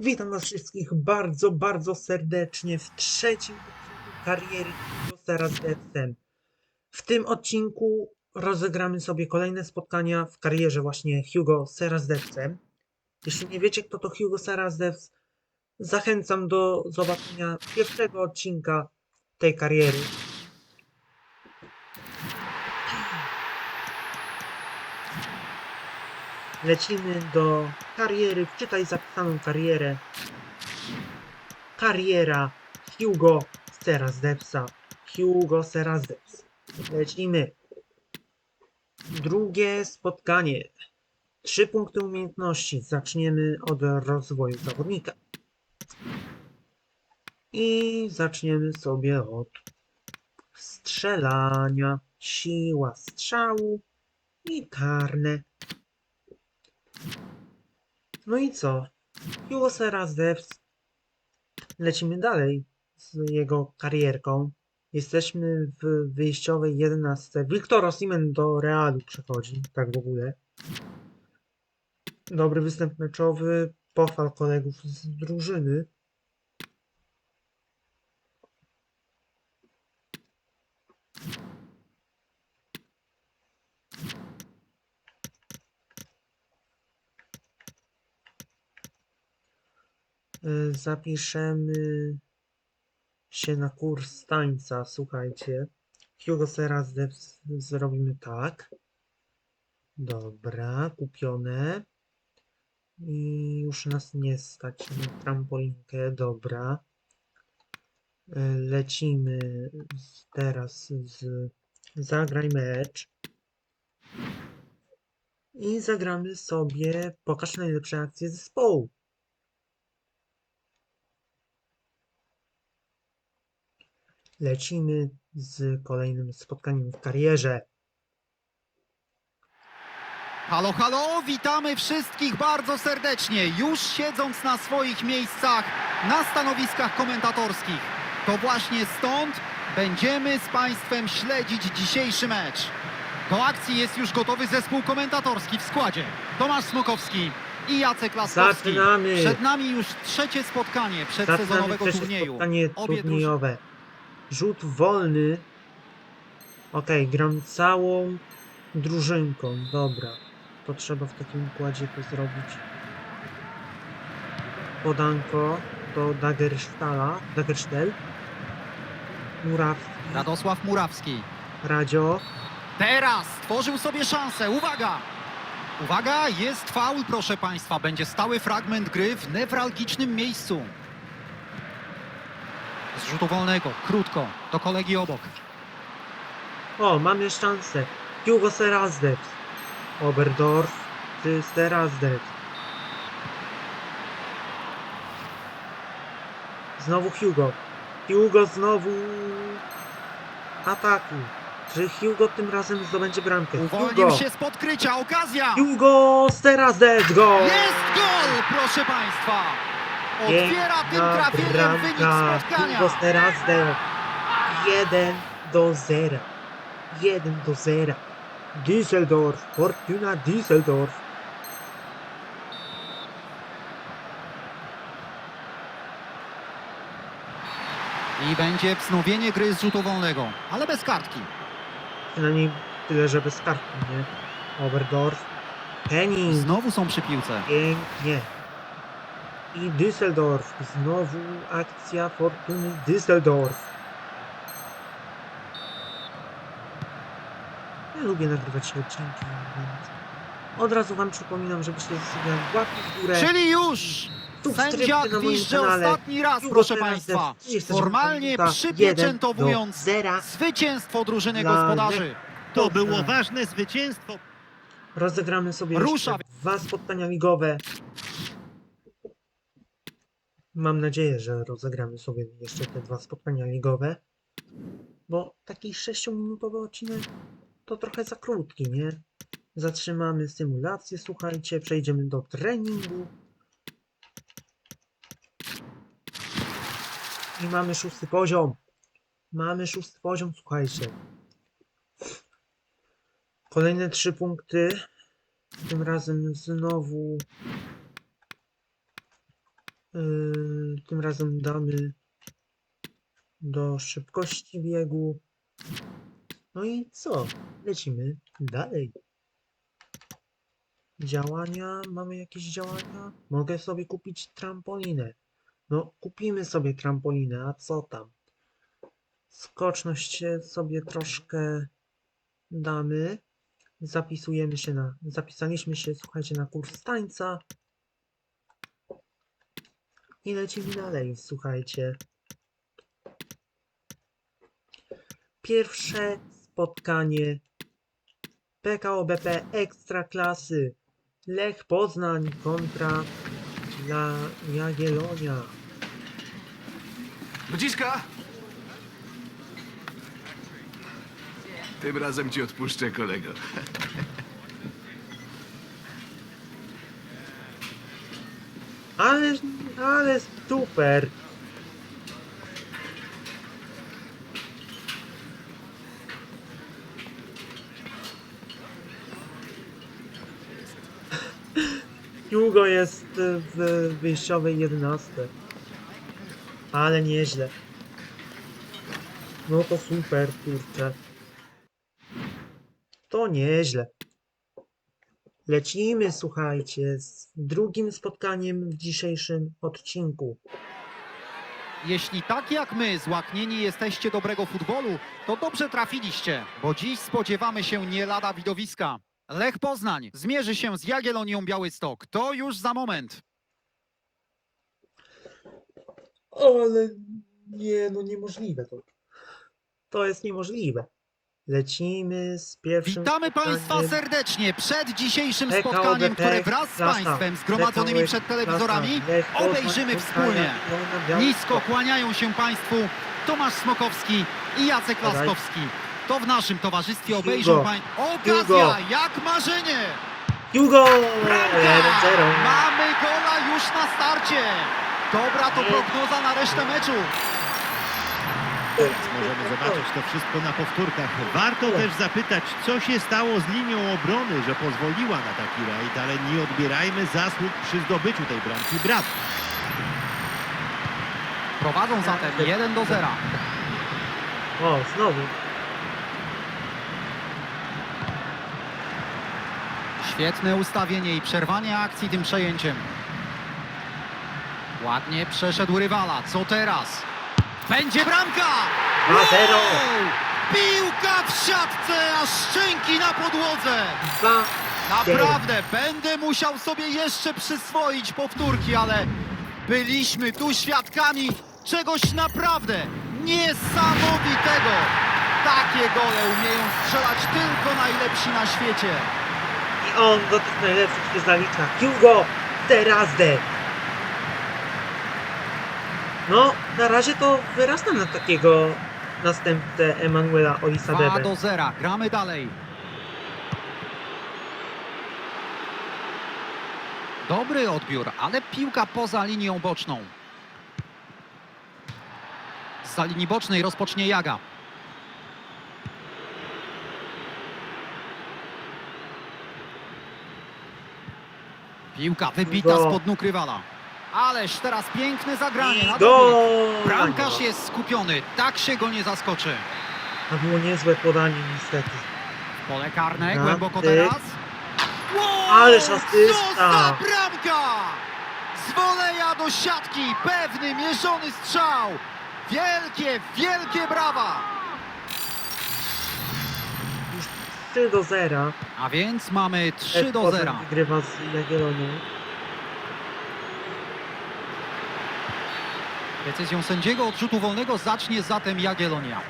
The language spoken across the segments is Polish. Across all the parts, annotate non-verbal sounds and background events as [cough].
Witam was wszystkich bardzo, bardzo serdecznie w trzecim odcinku kariery Sera z. W tym odcinku rozegramy sobie kolejne spotkania w karierze właśnie Hugo Sera. Jeśli nie wiecie kto to Hugo Sera zachęcam do zobaczenia pierwszego odcinka tej kariery. Lecimy do kariery, wczytaj zapisaną karierę. Kariera Hugo Serasdepsa. Hugo Serasdeps. Lecimy. Drugie spotkanie. Trzy punkty umiejętności. Zaczniemy od rozwoju zawodnika. I zaczniemy sobie od strzelania. Siła strzału i karne. No i co? Hugo Seras Devs. Lecimy dalej z jego karierką. Jesteśmy w wyjściowej 11. Wiktor Osimhen do Realu przechodzi, tak w ogóle. Dobry występ meczowy, pochwal kolegów z drużyny. Zapiszemy się na kurs tańca, słuchajcie. Hugo Devs zrobimy tak. Dobra, kupione. I już nas nie stać na trampolinkę, dobra. Y, Lecimy teraz z zagraj mecz. I zagramy sobie pokaż najlepsze akcje zespołu. Lecimy z kolejnym spotkaniem w karierze. Halo, halo, witamy wszystkich bardzo serdecznie, już siedząc na swoich miejscach na stanowiskach komentatorskich. To właśnie stąd będziemy z Państwem śledzić dzisiejszy mecz. Do akcji jest już gotowy zespół komentatorski w składzie. Tomasz Smokowski i Jacek Laskowski. Zaczynamy! Przed nami już trzecie spotkanie Zaczynamy przedsezonowego trzecie turnieju. spotkanie Obie turniejowe. Rzut wolny. Okej, gram całą drużynką. Dobra. To trzeba w takim układzie to zrobić. Podanko do Dagerstala. Dagerstel. Murawski. Radosław Murawski. Radzio. Teraz stworzył sobie szansę. Uwaga! Uwaga, jest faul, proszę Państwa. Będzie stały fragment gry w newralgicznym miejscu. Z rzutu wolnego, krótko, do kolegi obok. O, mamy szansę. Hugo Serasdeps. Oberdorf. Ty Serasdeps. Znowu Hugo. Hugo znowu ataku. Czy Hugo tym razem zdobędzie bramkę? Uwolnił Hugo. się z podkrycia, okazja! Hugo Serasdeps. Go! Jest gol, proszę Państwa! Otwiera tym trafieniem wynik spotkania. Serasdeps. 1 do 0. 1 do 0. Düsseldorf. Fortuna Düsseldorf. I będzie wznowienie gry z rzutu wolnego, ale bez kartki. Przynajmniej tyle, że bez kartki, nie? Oberdorf. Penny. Znowu są przy piłce. Pięknie. I Düsseldorf. Znowu akcja Fortuny Düsseldorf. Ja lubię nagrywać te odcinki, więc od razu wam przypominam, żebyście zostawiali łapki w górę. Czyli już! Sędzia gwizdże ostatni raz, proszę Państwa. 30 Formalnie przypieczętowując 1 do 0. zwycięstwo drużyny gospodarzy. To było ważne zwycięstwo. Rozegramy sobie Rusza. dwa spotkania ligowe. Mam nadzieję, że rozegramy sobie jeszcze te dwa spotkania ligowe. Bo taki 6-minutowy odcinek to trochę za krótki, nie? Zatrzymamy symulację, słuchajcie, przejdziemy do treningu. I mamy szósty poziom. Mamy szósty poziom, słuchajcie. Kolejne trzy punkty. Tym razem znowu Yy, tym razem damy do szybkości biegu. No i co? Lecimy dalej. Działania? Mamy jakieś działania? Mogę sobie kupić trampolinę. No, kupimy sobie trampolinę, a co tam? Skoczność sobie troszkę damy. Zapisujemy się na. Zapisaliśmy się, słuchajcie, na kurs tańca. I lecimy dalej, słuchajcie. Pierwsze spotkanie PKO BP Ekstraklasy. Lech Poznań kontra La Jagiellonia. Ludziska! Tym razem ci odpuszczę, kolego. Ale, ale super. Hugo jest w wyjściowej 11. Ale nieźle. No to super, kurczę. To nieźle. Lecimy, słuchajcie, z drugim spotkaniem w dzisiejszym odcinku. Jeśli tak jak my złaknieni jesteście dobrego futbolu, to dobrze trafiliście, bo dziś spodziewamy się nie lada widowiska. Lech Poznań zmierzy się z Jagiellonią Białystok. To już za moment. Ale nie, no niemożliwe to. To jest niemożliwe. Lecimy z pierwszym Witamy Państwa serdecznie przed dzisiejszym PKO spotkaniem, BP które wraz z. Państwem zgromadzonymi PKO przed telewizorami klasa. Lech Poznań obejrzymy wspólnie. Białystok. Nisko kłaniają się Państwu Tomasz Smokowski i Jacek. Laskowski. To w naszym towarzystwie Hugo. obejrzą Państwo. Okazja, Hugo. jak marzenie! Hugo! 1-0. Mamy gola już na starcie! Dobra to prognoza na resztę meczu. Możemy zobaczyć to wszystko na powtórkach. Warto też zapytać, co się stało z linią obrony, że pozwoliła na taki rajd, ale nie odbierajmy zasług przy zdobyciu tej bramki. Brawo! Prowadzą zatem 1 do 0. O, znowu. Świetne ustawienie i przerwanie akcji tym przejęciem. Ładnie przeszedł rywala. Co teraz? Będzie bramka! 2-0. Wow! Piłka w siatce, a szczęki na podłodze! 2 Naprawdę, będę musiał sobie jeszcze przyswoić powtórki, ale byliśmy tu świadkami czegoś naprawdę niesamowitego. Takie gole umieją strzelać tylko najlepsi na świecie. I on do tych najlepszych się zalicza. Hugo! Teraz de. No, na razie to wyrasta na takiego następcę Emanuela 2 Olisadebe. do 0, gramy dalej. Dobry odbiór, ale piłka poza linią boczną. Z linii bocznej rozpocznie Jaga. Piłka wybita Go. spod nóg rywala. Ależ teraz piękne zagranie. I do... Bramkarz jest skupiony, tak się go nie zaskoczy. To było niezłe podanie niestety. Pole karne, Na głęboko tyk. teraz. Wow, Ależ Co asysta! za bramka! Z woleja do siatki, pewny, mierzony strzał. Wielkie, wielkie brawa! Już 3 do 0. A więc mamy 3 Lech do Poznań 0. Wygrywa z Jagiellonią. Decyzją sędziego odrzutu wolnego zacznie zatem Jagiellonia.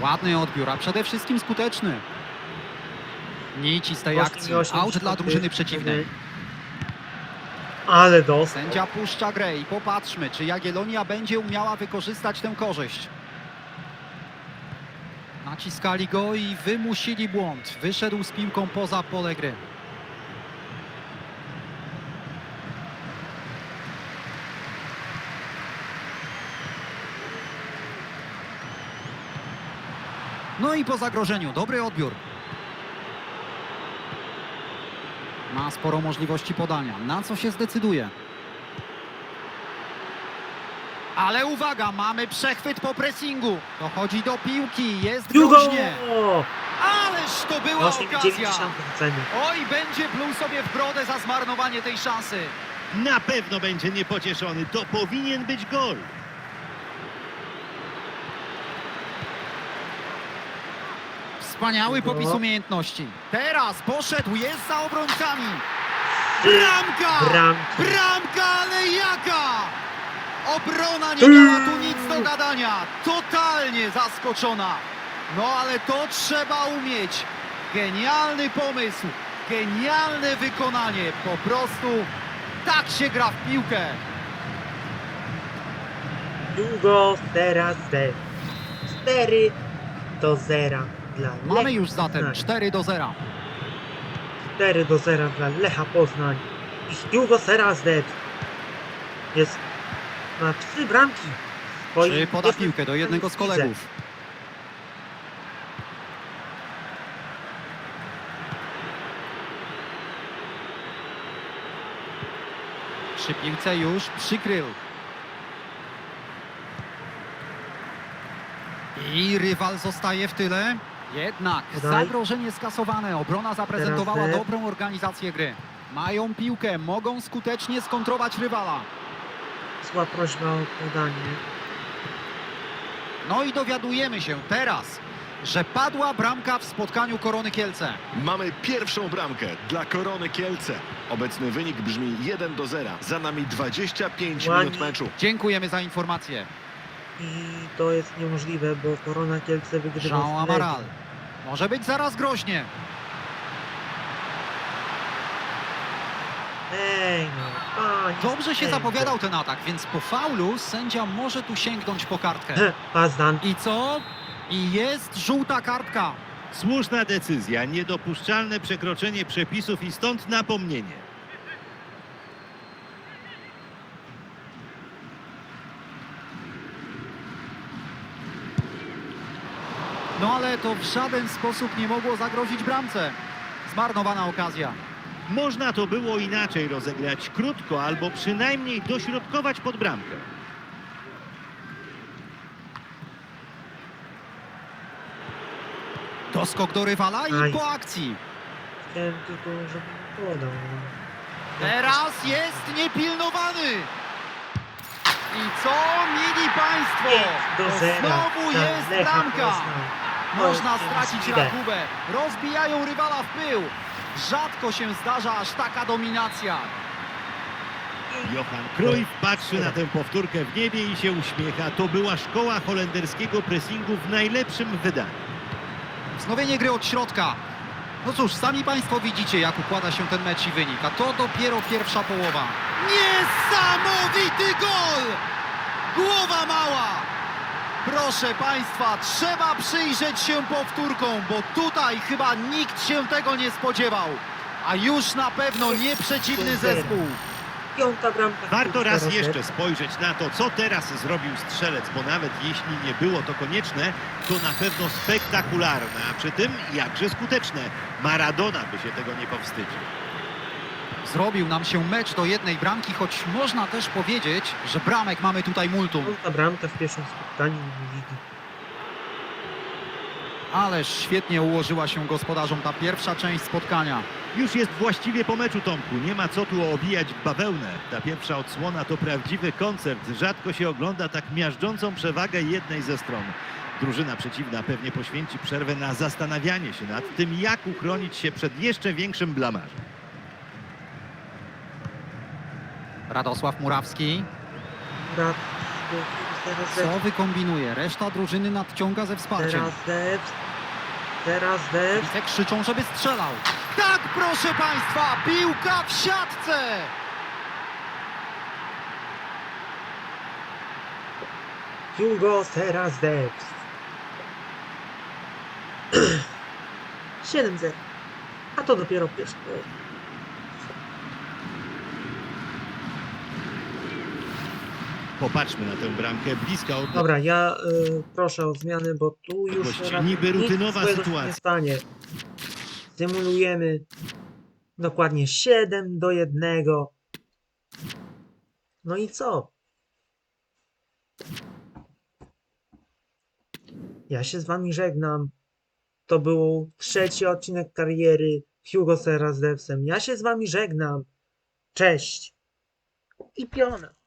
Ładny odbiór, a przede wszystkim skuteczny. Nici z tej akcji. 80 Out dla drużyny przeciwnej. Ale dos. Sędzia puszcza grę i popatrzmy, czy Jagiellonia będzie umiała wykorzystać tę korzyść. Naciskali go i wymusili błąd. Wyszedł z piłką poza pole gry. No i po zagrożeniu, dobry odbiór. Ma sporo możliwości podania. Na co się zdecyduje? Ale uwaga, mamy przechwyt po pressingu. Dochodzi do piłki, jest groźnie. Ależ to była 8,9 okazja. Oj, będzie pluł sobie w brodę za zmarnowanie tej szansy. Na pewno będzie niepocieszony. To powinien być gol. Wspaniały popis umiejętności. Teraz poszedł, jest za obrońcami. Bramka! Bramki. Bramka, ale jaka! Obrona nie miała tu nic do gadania. Totalnie zaskoczona. No ale to trzeba umieć. Genialny pomysł, genialne wykonanie. Po prostu tak się gra w piłkę. Hugo teraz Z. 4 do 0 dla Mamy Lecha już zatem Poznań. 4 do 0. 4 do 0 dla Lecha Poznań. I teraz Z. Jest na 3 bramki. swoim Czy poda piłkę do jednego z kolegów? Przy piłce już przykrył. I rywal zostaje w tyle. Jednak Podaj. zagrożenie skasowane. Obrona zaprezentowała Teraz dobrą organizację gry. Mają piłkę, mogą skutecznie skontrować rywala. Zła prośba o podanie. No i dowiadujemy się teraz, że padła bramka w spotkaniu Korony Kielce. Mamy pierwszą bramkę dla Korony Kielce. Obecny wynik brzmi 1 do 0. Za nami 25 Ładnie. minut meczu. Dziękujemy za informację. I to jest niemożliwe, bo Korona Kielce wygrywa Jean z Amaral. Może być zaraz groźnie. Ej no, panie. Dobrze się ej, zapowiadał ten atak, więc po faulu sędzia może tu sięgnąć po kartkę. Pazdan. I co? I jest żółta kartka. Słuszna decyzja, niedopuszczalne przekroczenie przepisów i stąd napomnienie. No ale to w żaden sposób nie mogło zagrozić bramce. Zmarnowana okazja. Można to było inaczej rozegrać krótko albo przynajmniej dośrodkować pod bramkę. Doskok do rywala i Aj. po akcji. Chciałem tylko, żeby podał. Teraz jest niepilnowany. I co, mili państwo? 5 do To 0 znowu dla jest bramka. To Można stracić rachubę. Rozbijają rywala w pył. Rzadko się zdarza aż taka dominacja. Johan Cruyff patrzy na tę powtórkę w niebie i się uśmiecha. To była szkoła holenderskiego pressingu w najlepszym wydaniu. Wznowienie gry od środka. No cóż, sami państwo widzicie, jak układa się ten mecz i wynik. A to dopiero pierwsza połowa. Niesamowity gol! Głowa mała! Proszę państwa, trzeba przyjrzeć się powtórkom, bo tutaj chyba nikt się tego nie spodziewał. A już na pewno nie przeciwny zespół. Piąta bramka. Warto raz jeszcze spojrzeć na to, co teraz zrobił strzelec, bo nawet jeśli nie było to konieczne, to na pewno spektakularne, a przy tym jakże skuteczne. Maradona by się tego nie powstydził. Zrobił nam się mecz do jednej bramki, choć można też powiedzieć, że bramek mamy tutaj multum. Piąta bramka w pierwszym spotkaniu ligi. Ależ świetnie ułożyła się gospodarzom ta pierwsza część spotkania. Już jest właściwie po meczu, Tomku. Nie ma co tu obijać bawełnę. Ta pierwsza odsłona to prawdziwy koncert. Rzadko się ogląda tak miażdżącą przewagę jednej ze stron. Drużyna przeciwna pewnie poświęci przerwę na zastanawianie się nad tym, jak uchronić się przed jeszcze większym blamarzem. Radosław Murawski. Teraz Co wykombinuje? Reszta drużyny nadciąga ze wsparciem. Teraz Debs. Teraz Debs. Kibice krzyczą, żeby strzelał. Tak, proszę Państwa, piłka w siatce! Hugo teraz [clears throat] Debs. 7-0. A to dopiero pierwszy Popatrzmy na tę bramkę, bliska od Dobra, ja y, proszę o zmianę, bo tu już raczej niby nic rutynowa się sytuacja. nie stanie. Symulujemy dokładnie 7 do 1. No i co? Ja się z wami żegnam. To był trzeci odcinek kariery Hugo Serra z Devsem. Ja się z wami żegnam. Cześć. I piona.